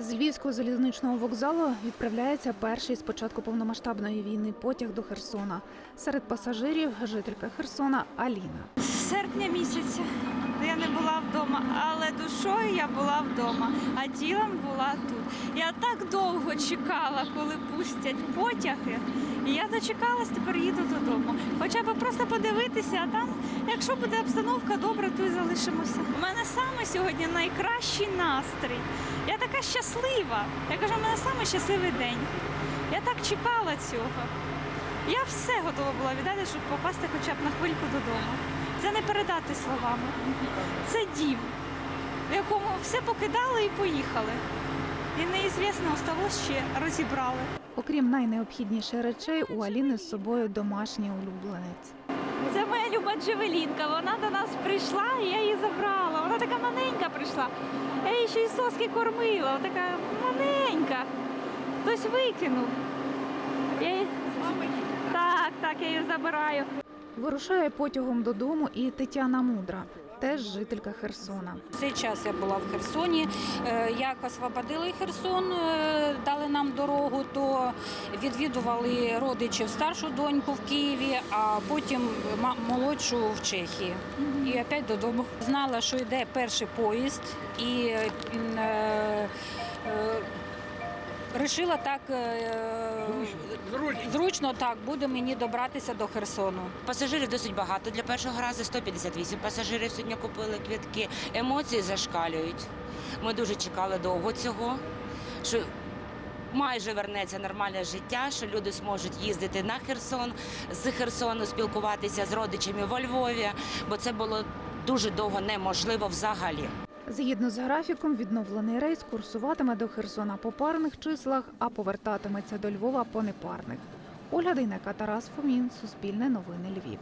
З Львівського залізничного вокзалу відправляється перший з початку повномасштабної війни потяг до Херсона. Серед пасажирів жителька Херсона Аліна. Серпня місяця я не була вдома, але душою я була вдома, а тілом була тут. Я так довго чекала, коли пустять потяги. І я дочекалась, тепер їду додому. Хоча б просто подивитися, а там, якщо буде обстановка добра, то й залишимося. У мене саме сьогодні найкращий настрій. Я така щаслива. Я кажу, у мене саме щасливий день. Я так чекала цього. Я все готова була віддати, щоб попасти хоча б на хвильку додому. Це не передати словами. Це дім, в якому все покидали і поїхали. І неізвісно, осталось ще розібрали. Окрім найнеобхідніших речей, у Аліни з собою домашній улюбленець. Це моя люба Джевелінка. Вона до нас прийшла, і я її забрала. Вона така маленька прийшла. Я її ще й соски кормила. Вона така маленька. Хтось викинув. Я її... Так, так, я її забираю. Вирушає потягом додому і Тетяна Мудра, теж жителька Херсона. Цей час я була в Херсоні. Е, Як освободили Херсон, е, дали нам дорогу, то відвідували родичів старшу доньку в Києві, а потім молодшу в Чехії. І опять додому. Знала, що йде перший поїзд, і е, Рішила так е, зручно так буде мені добратися до Херсону. Пасажирів досить багато. Для першого разу 158 пасажирів сьогодні купили квітки. Емоції зашкалюють. Ми дуже чекали довго цього, що майже вернеться нормальне життя, що люди зможуть їздити на Херсон, з Херсону спілкуватися з родичами во Львові, бо це було дуже довго неможливо взагалі. Згідно з графіком, відновлений рейс курсуватиме до Херсона по парних числах, а повертатиметься до Львова по непарних. Оля Дейнека, Тарас Фомін, Суспільне новини Львів.